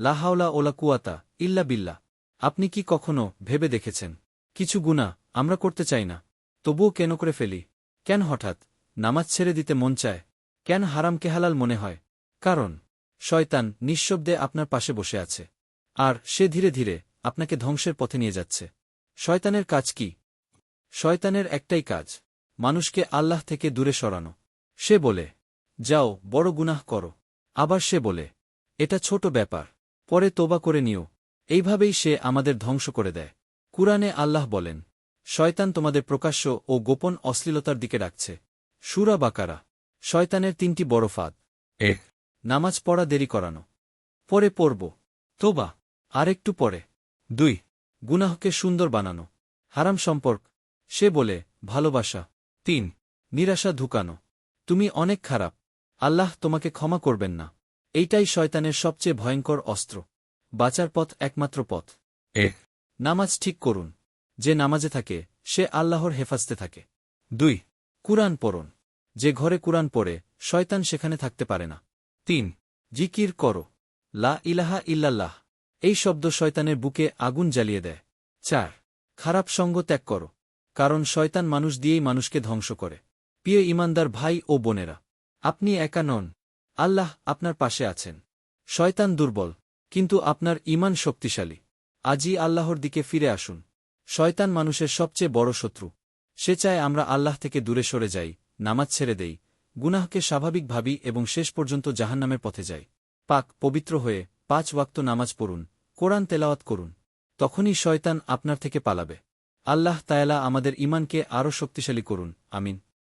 লাহাওলা OLA কুয়াতা ইল্লা বিল্লা আপনি কি কখনো ভেবে দেখেছেন? কিছু গুণা আমরা করতে চাই না। তবুও কেন করে ফেলি? কেন হঠাৎ নামাজ ছেড়ে দিতে মন চায়? কেন হারামকে হালাল মনে হয়? কারণ, শয়তান নিঃশব্দে আপনার পাশে বসে আছে। আর সে ধীরে ধীরে আপনাকে ধ্বংসের পথে নিয়ে যাচ্ছে। শয়তানের কাজ কি? শয়তানের একটাই কাজ, মানুষকে আল্লাহ থেকে দূরে সরানো। সে বলে, যাও, বড় গুনাহ করো। আবার সে বলে, এটা ছোট ব্যাপার। পরে তোবা করে নিও। এইভাবেই সে আমাদের ধ্বংস করে দেয়। কুরআনে আল্লাহ বলেন শয়তান তোমাদের প্রকাশ্য ও গোপন অশ্লীলতার দিকে রাখছে সুরা বাকারা শয়তানের তিনটি বড় ফাঁদ। এক। নামাজ পড়া দেরি করানো। পরে পড়ব। তোবা আরেকটু পরে। দুই। গুনাহকে সুন্দর বানানো। হারাম সম্পর্ক। সে বলে ভালোবাসা। তিন। নিরাশা ধুকানো তুমি অনেক খারাপ। আল্লাহ তোমাকে ক্ষমা করবেন না। এইটাই শয়তানের সবচেয়ে ভয়ঙ্কর অস্ত্র। বাঁচার পথ একমাত্র পথ। এক নামাজ ঠিক করুন। যে নামাজে থাকে সে আল্লাহর হেফাজতে থাকে। দুই। কুরআন পড়ুন। যে ঘরে কুরআন পড়ে শয়তান সেখানে থাকতে পারে না। তিন। জিকির করো। লা ইলাহা ইল্লাল্লাহ। এই শব্দ শয়তানের বুকে আগুন জ্বালিয়ে দেয়। চার। খারাপ সঙ্গ ত্যাগ করো। কারণ শয়তান মানুষ দিয়েই মানুষকে ধ্বংস করে। প্রিয় ইমানদার ভাই ও বোনেরা আপনি একা নন। আল্লাহ আপনার পাশে আছেন। শয়তান দুর্বল, কিন্তু আপনার ইমান শক্তিশালী। আজই আল্লাহর দিকে ফিরে আসুন। শয়তান মানুষের সবচেয়ে বড় শত্রু। সে চায় আমরা আল্লাহ থেকে দূরে সরে যাই, নামাজ ছেড়ে দেই, গুনাহকে স্বাভাবিক ভাবি এবং শেষ পর্যন্ত জাহান্নামের পথে যাই। পাক, পবিত্র হয়ে পাঁচ ওয়াক্ত নামাজ পড়ুন, কোরআন তেলাওয়াত করুন। তখনই শয়তান আপনার থেকে পালাবে। আল্লাহ তায়ালা আমাদের ইমানকে আরও শক্তিশালী করুন, আমিন।